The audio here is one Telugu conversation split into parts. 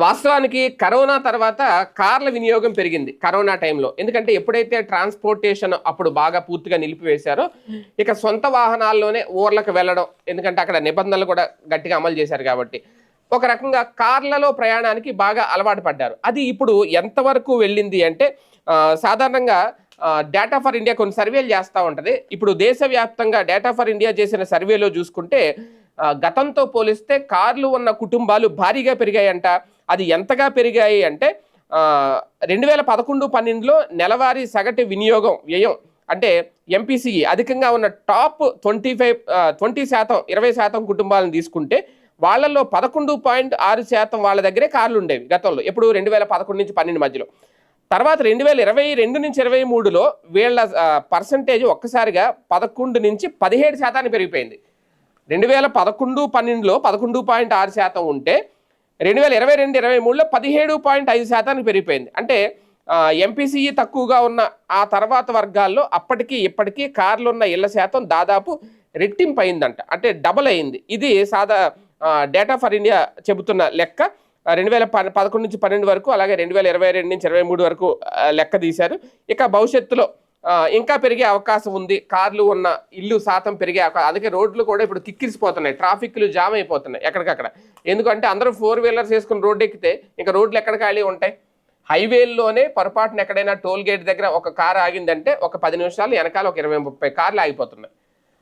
వాస్తవానికి కరోనా తర్వాత కార్ల వినియోగం పెరిగింది కరోనా టైంలో. ఎందుకంటే ఎప్పుడైతే ట్రాన్స్పోర్టేషన్ అప్పుడు బాగా పూర్తిగా నిలిపివేశారో ఇక సొంత వాహనాల్లోనే ఊర్లకు వెళ్ళడం ఎందుకంటే అక్కడ నిబంధనలు కూడా గట్టిగా అమలు చేశారు కాబట్టి. ఒక రకంగా కార్లలో ప్రయాణానికి బాగా అలవాటు పడ్డారు. అది ఇప్పుడు ఎంతవరకు వెళ్ళింది అంటే సాధారణంగా డేటా ఫర్ ఇండియా కొన్ని సర్వేలు చేస్తూ ఉంటుంది. ఇప్పుడు దేశవ్యాప్తంగా డేటా ఫర్ ఇండియా చేసిన సర్వేలో చూసుకుంటే గతంతో పోలిస్తే కార్లు ఉన్న కుటుంబాలు భారీగా పెరిగాయంట. అది ఎంతగా పెరిగాయి అంటే రెండు వేల పదకొండు పన్నెండులో నెలవారీ సగటు వినియోగం వ్యయం అంటే ఎంపీసీఈ అధికంగా ఉన్న టాప్ ట్వంటీ ఫైవ్ ట్వంటీ శాతం ఇరవై శాతం కుటుంబాలను తీసుకుంటే వాళ్ళల్లో పదకొండు పాయింట్ ఆరు శాతం వాళ్ళ దగ్గరే కార్లు ఉండేవి గతంలో. ఎప్పుడు రెండు వేల పదకొండు నుంచి పన్నెండు మధ్యలో. తర్వాత రెండు వేల ఇరవై రెండు నుంచి ఇరవై మూడులో వీళ్ళ పర్సంటేజ్ ఒక్కసారిగా పదకొండు నుంచి పదిహేడు శాతానికి పెరిగిపోయింది. రెండు వేల పదకొండు పన్నెండులో పదకొండు పాయింట్ ఆరు శాతం ఉంటే రెండు వేల ఇరవై రెండు ఇరవై మూడులో పదిహేడు పాయింట్ ఐదు శాతానికి పెరిగిపోయింది. అంటే ఎంపీసీఈ తక్కువగా ఉన్న ఆ తర్వాత వర్గాల్లో అప్పటికి ఇప్పటికీ కార్లు ఉన్న ఇళ్ళ శాతం దాదాపు రెట్టింపు అయిందంట అంటే డబల్ అయింది. ఇది సాదా డేటా ఫర్ ఇండియా చెబుతున్న లెక్క. రెండు వేల పదకొండు నుంచి పన్నెండు వరకు అలాగే రెండు వేల ఇరవై రెండు నుంచి ఇరవై మూడు వరకు లెక్క తీశారు. ఇక భవిష్యత్తులో ఇంకా పెరిగే అవకాశం ఉంది. కార్లు ఉన్న ఇల్లు శాతం పెరిగే అవకాశం అందుకే రోడ్లు కూడా ఇప్పుడు కిక్కిరిసిపోతున్నాయి. ట్రాఫిక్లు జామ్ అయిపోతున్నాయి ఎక్కడికక్కడ. ఎందుకంటే అందరూ ఫోర్ వీలర్స్ వేసుకుని రోడ్డు ఎక్కితే ఇంకా రోడ్లు ఎక్కడ ఖాళీ ఉంటాయి? హైవేల్లోనే పొరపాటున ఎక్కడైనా టోల్ గేట్ దగ్గర ఒక కార్ ఆగిందంటే ఒక పది నిమిషాలు వెనకాల ఒక ఇరవై ముప్పై కార్లు ఆగిపోతున్నాయి.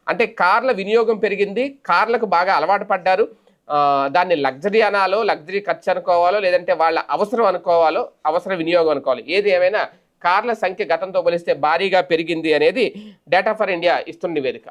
అంటే కార్ల వినియోగం పెరిగింది. కార్లకు బాగా అలవాటు పడ్డారు. దాన్ని లగ్జరీ అనాలో లగ్జరీ ఖర్చు అనుకోవాలో లేదంటే వాళ్ళ అవసరం అనుకోవాలో అవసర వినియోగం అనుకోవాలి. ఏది ఏమైనా కార్ల సంఖ్య గతంతో పోలిస్తే భారీగా పెరిగింది అనేది డేటా ఫర్ ఇండియా ఇస్తున్న నివేదిక.